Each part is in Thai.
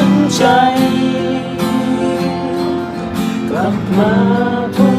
ช้ำใจ กลับมาทุ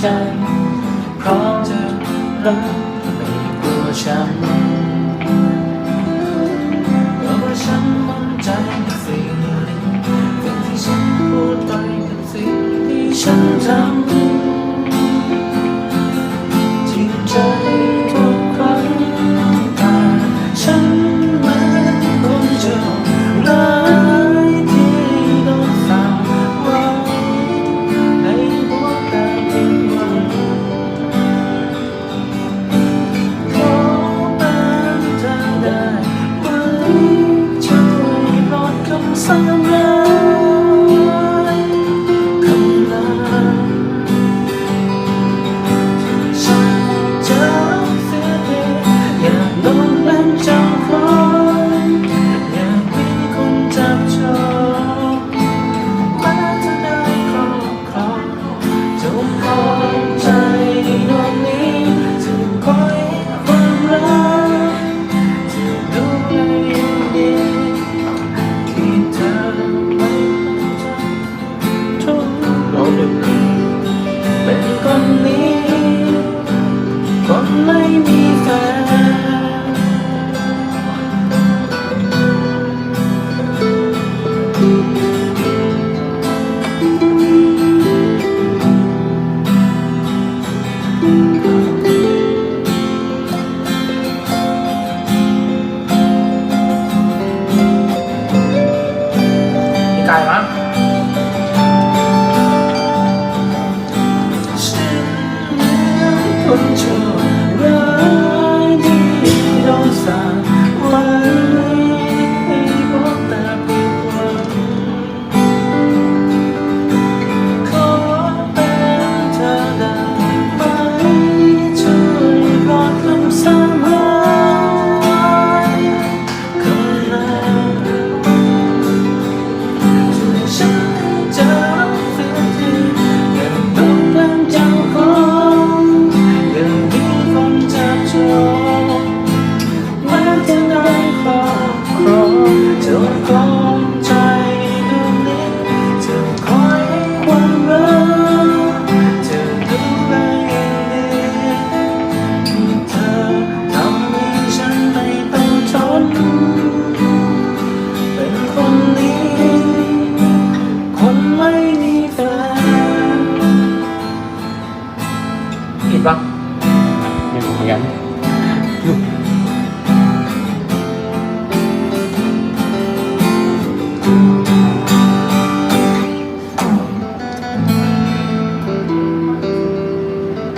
ใจ พร้อมจะรักไม่กลัวฉันเพราะว่าฉันมั่นใจในสิ่งสิ่งที่ฉันพูดไปกับสิ่งที่ฉันทำ คนไม่มีแฟนไก่ไหมคนช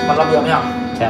มันรอบเดียวไหมอะใช่